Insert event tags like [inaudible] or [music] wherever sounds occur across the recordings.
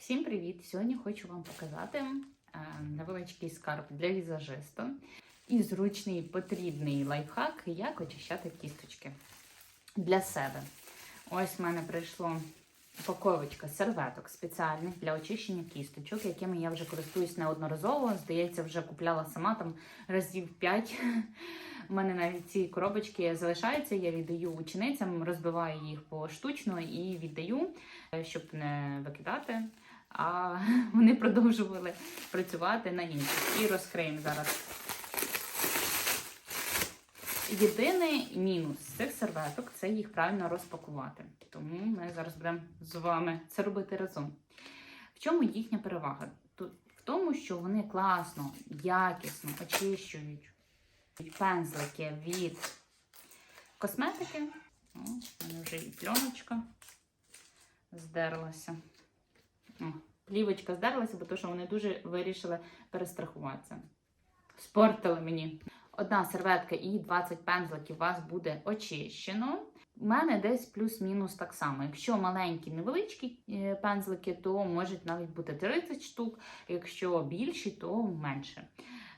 Всім привіт! Сьогодні хочу вам показати е, невеличкий скарб для візажиста і зручний потрібний лайфхак, як очищати кісточки для себе. Ось в мене прийшло упаковочка серветок спеціальних для очищення кісточок, якими я вже користуюсь неодноразово. Здається, вже купляла сама там разів 5. У мене навіть ці коробочки залишаються, я віддаю ученицям, розбиваю їх поштучно і віддаю, е, щоб не викидати. А [laughs] вони продовжували працювати на інших. І розкриємо зараз. Єдиний мінус цих серветок це їх правильно розпакувати. Тому ми зараз будемо з вами це робити разом. В чому їхня перевага? В тому, що вони класно, якісно очищують пензлики від косметики. О, в мене вже і пленочка здерлася. Плівочка здерлася, бо то, що вони дуже вирішили перестрахуватися. Спортили мені. Одна серветка і 20 пензликів у вас буде очищено. У мене десь плюс-мінус так само. Якщо маленькі невеличкі е, пензлики, то можуть навіть бути 30 штук, якщо більші, то менше.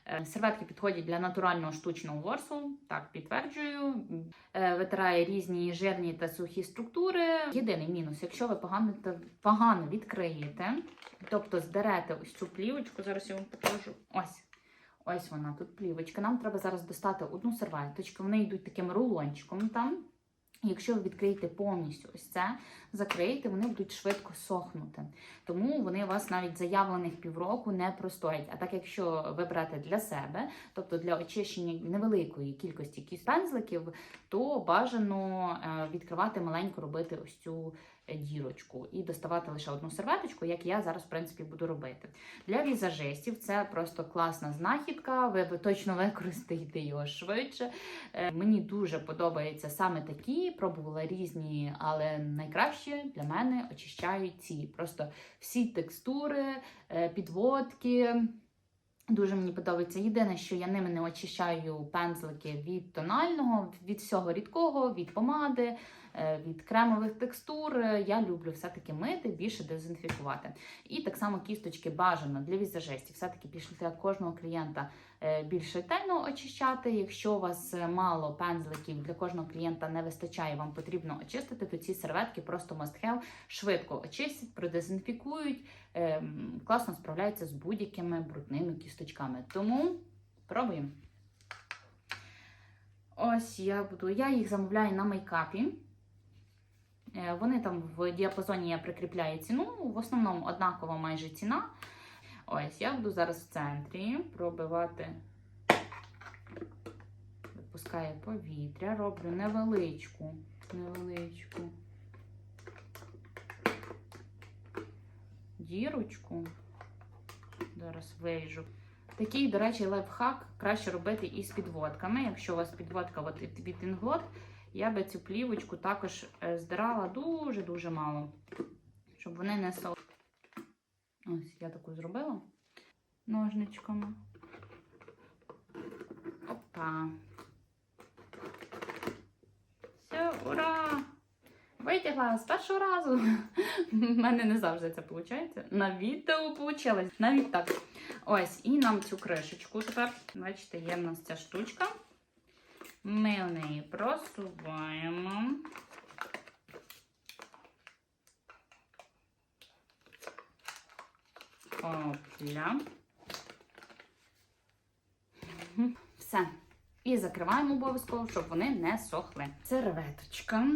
Е, Серветки підходять для натурального штучного ворсу, так підтверджую. Е, Витирає різні жирні та сухі структури. Єдиний мінус, якщо ви погано, погано відкриєте, тобто здерете ось цю плівочку, зараз я вам покажу. Ось. Ось вона тут плівочка. Нам треба зараз достати одну серветочку. Вони йдуть таким рулончиком там. Якщо ви відкриєте повністю ось це, закриєте, вони будуть швидко сохнути. Тому вони у вас навіть заявлених півроку не простоять. А так, якщо ви берете для себе, тобто для очищення невеликої кількості кіспензликів, то бажано е, відкривати маленько, робити ось цю дірочку і доставати лише одну серветочку, як я зараз в принципі буду робити. Для візажистів це просто класна знахідка. Ви, точно використаєте його швидше. Е, Мені дуже подобаються саме такі. Пробувала різні, але найкраще для мене очищають ці. Просто всі текстури, е, підводки. Дуже мені подобається. Єдине, що я ними не очищаю пензлики від тонального, від всього рідкого, від помади, е, від кремових текстур. Я люблю все-таки мити, більше дезінфікувати. І так само кісточки бажано для візажистів. Все-таки після кожного клієнта е, більш ретельно очищати. Якщо у вас мало пензликів для кожного клієнта не вистачає, вам потрібно очистити, то ці серветки просто must have, швидко очистять, продезінфікують, класно справляються з будь-якими брудними кісточками. Тому пробуємо. Ось я буду. Я їх замовляю на мейкапі. Е, Вони там в діапазоні я прикріпляю ціну. В основному однакова майже ціна. Ось, я буду зараз в центрі пробивати, випускаю повітря, роблю невеличку, невеличку дірочку. Зараз виріжу. Такий, до речі, лайфхак краще робити із підводками. Якщо у вас підводка від інглот, я би цю плівочку також е, здирала дуже-дуже мало, щоб вони не сал. Ось я таку зробила ножничками. Опа. Все, ура! Витягла з першого разу. У мене не завжди це виходить. На відео вийшло. Навіть так. Ось, і нам цю кришечку тепер, бачите, є в нас ця штучка. Ми в неї просуваємо. Опля. Все. І закриваємо обов'язково, щоб вони не сохли. Серветочка.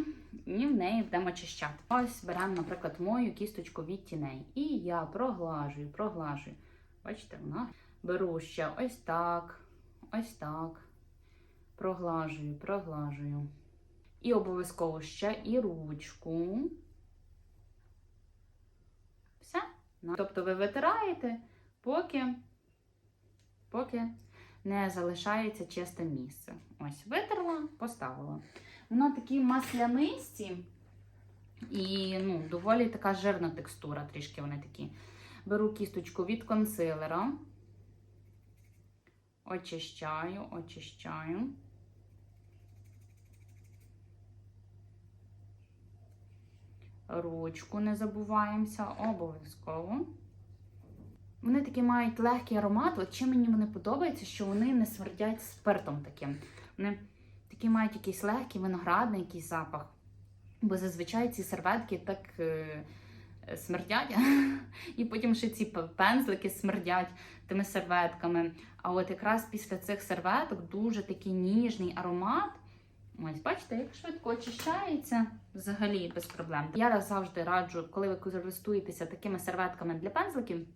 І в неї будемо очищати. Ось беремо, наприклад, мою кісточку від тіней. І я проглажую, проглажую. Бачите, вона беру ще ось так, ось так. Проглажую, проглажую. І обов'язково ще і ручку. Все. Тобто ви витираєте, поки, поки не залишається чисте місце. Ось, витерла, поставила. Воно такі маслянисті і ну, доволі така жирна текстура, трішки вони такі. Беру кісточку від консилера, очищаю, очищаю. Ручку не забуваємося, обов'язково. Вони такі мають легкий аромат. От чим мені вони подобається, що вони не смердять спиртом таким. Вони такі мають якийсь легкий виноградний якийсь запах. Бо зазвичай ці серветки так е, смердять, [laughs] і потім ще ці пензлики смердять тими серветками. А от якраз після цих серветок дуже такий ніжний аромат. Ось, бачите, як швидко очищається взагалі без проблем. Я завжди раджу, коли ви користуєтеся такими серветками для пензликів,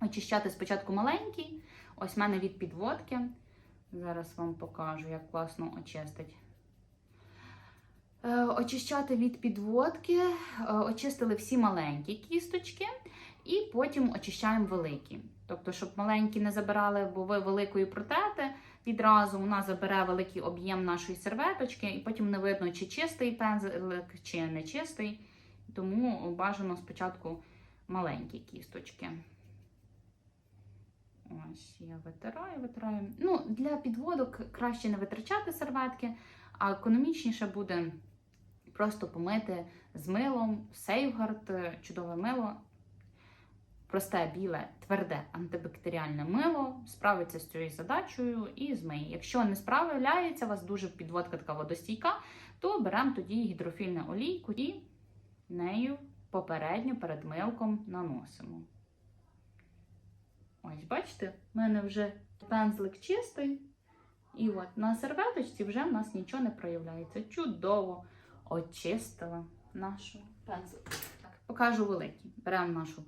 очищати спочатку маленький. Ось в мене від підводки. Зараз вам покажу, як класно очистить. Е, Очищати від підводки, е, очистили всі маленькі кісточки, і потім очищаємо великі. Тобто, щоб маленькі не забирали, бо ви великою протете, відразу вона забере великий об'єм нашої серветочки, і потім не видно, чи чистий пензлик, чи не чистий. Тому бажано спочатку маленькі кісточки. Ось я витираю, витираю. Ну, для підводок краще не витрачати серветки, а економічніше буде просто помити з милом, сейфгард, чудове мило. Просте, біле, тверде антибактеріальне мило справиться з цією задачею і змиє. Якщо не справляється, у вас дуже підводка така водостійка, то беремо тоді гідрофільну олійку і нею попередньо перед милком наносимо. Ось, бачите, в мене вже пензлик чистий. І от на серветочці вже в нас нічого не проявляється. Чудово очистила нашу пензлик. Так, покажу великий. Беремо нашу,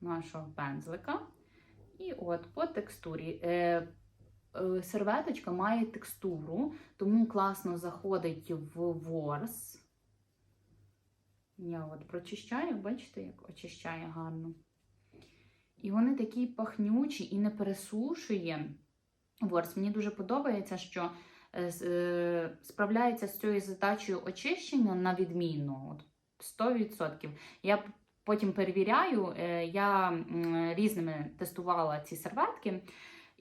нашого пензлика. І от по текстурі. Е, е, серветочка має текстуру, тому класно заходить в ворс. Я от прочищаю, бачите, як очищає гарно. І вони такі пахнючі і не пересушує. Ворс. Мені дуже подобається, що е, справляється з цією задачею очищення на відмінно. От 100%. Я потім перевіряю, е, я різними тестувала ці серветки.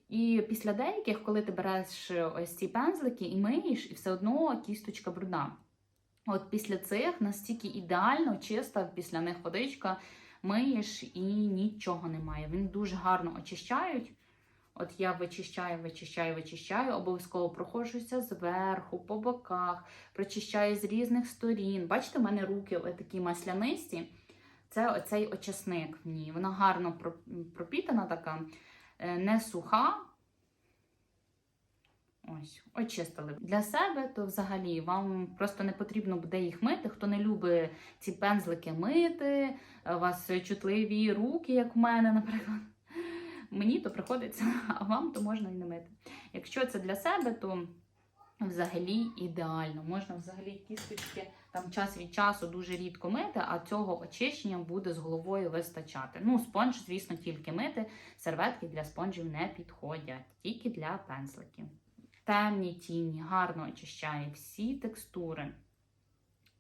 І після деяких, коли ти береш ось ці пензлики і миєш, і все одно кісточка брудна. От після цих настільки ідеально чиста після них водичка, миєш і нічого немає. Вони дуже гарно очищають. От я вичищаю, вичищаю, вичищаю, обов'язково проходжуся зверху, по боках, прочищаю з різних сторін. Бачите, в мене руки такі маслянисті. Це оцей очисник в ній. Вона гарно про- пропітана така, е, не суха. Ось, очистили. Для себе, то взагалі вам просто не потрібно буде їх мити. Хто не любить ці пензлики мити, у вас чутливі руки, як в мене, [laughs] наприклад. Мені то приходиться, а вам то можна і не мити. Якщо це для себе, то взагалі ідеально. Можна взагалі кісточки там час від часу дуже рідко мити, а цього очищення буде з головою вистачати. Ну, спонж, звісно, тільки мити. Серветки для спонжів не підходять, тільки для пензликів. Темні тіні, гарно очищає всі текстури.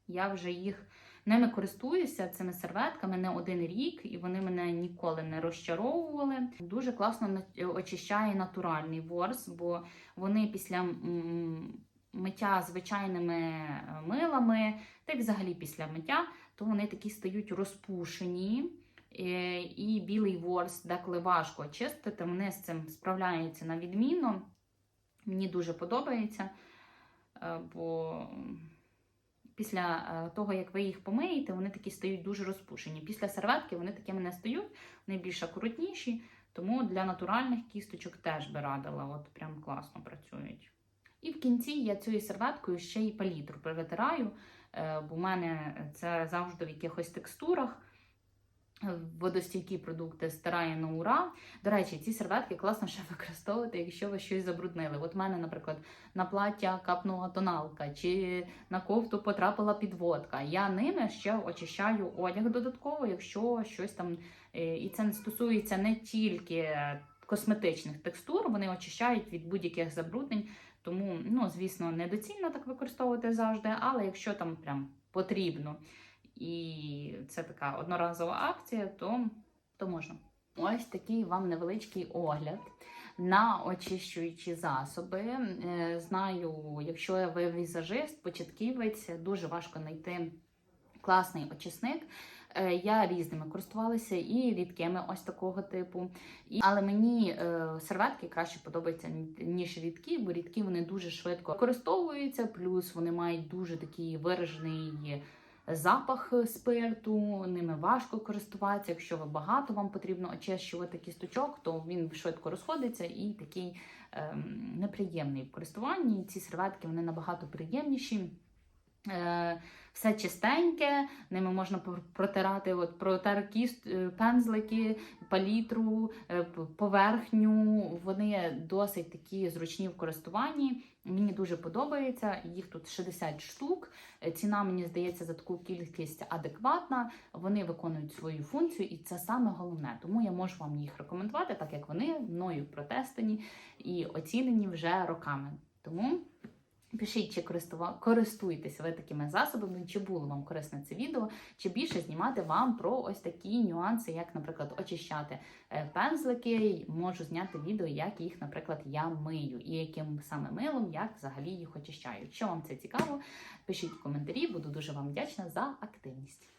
Я вже їх ними користуюся цими серветками не один рік, і вони мене ніколи не розчаровували. Дуже класно очищає натуральний ворс, бо вони після миття звичайними е, милами, та й взагалі після миття, то вони такі стають розпушені. Е, І білий ворс деколи важко очистити. Вони з цим справляються на відмінно. Мені дуже подобається, е, бо після е, того, як ви їх помиєте, вони такі стають дуже розпушені. Після серветки вони такими не стають, вони більш акуратніші, тому для натуральних кісточок теж би радила, от прям класно працюють. І в кінці я цією серветкою ще й палітру привитираю, е, бо в мене це завжди в якихось текстурах. Водостійкі продукти стирає на ура. До речі, ці серветки класно ще [laughs] використовувати, якщо ви щось забруднили. От в мене, наприклад, на плаття капнула тоналка, чи на кофту потрапила підводка. Я ними ще очищаю одяг додатково, якщо щось там. е, І це не стосується не тільки косметичних текстур, вони очищають від будь-яких забруднень. Тому, ну, звісно, недоцільно так використовувати завжди, але якщо там прям потрібно і це така одноразова акція, то, то можна. Ось такий вам невеличкий огляд на очищуючі засоби. Е, Знаю, якщо ви візажист, початківець, дуже важко знайти Класний очисник. Е, Я різними користувалася і рідкими ось такого типу. Але мені е, серветки краще подобаються ніж рідкі, бо рідкі вони дуже швидко використовуються, плюс вони мають дуже такий виражений запах спирту, ними важко користуватися. Якщо ви багато вам потрібно очищувати кісточок, то він швидко розходиться і такий ем, неприємний в користуванні. Ці серветки вони набагато приємніші. Е, все чистеньке, ними можна протирати, от протер е, пензлики, палітру, е, поверхню. Вони досить такі зручні в користуванні. Мені дуже подобається. Їх тут 60 штук. Ціна, мені здається, за таку кількість адекватна. Вони виконують свою функцію, і це саме головне. Тому я можу вам їх рекомендувати, так як вони мною протестені і оцінені вже роками. Тому. Пишіть, чи користуєтесь ви такими засобами, чи було вам корисне це відео, чи більше знімати вам про ось такі нюанси, як, наприклад, очищати е, пензлики. Можу зняти відео, як їх, наприклад, я мию, і яким саме милом, як взагалі їх очищаю. Якщо вам це цікаво, пишіть в коментарі, буду дуже вам вдячна за активність.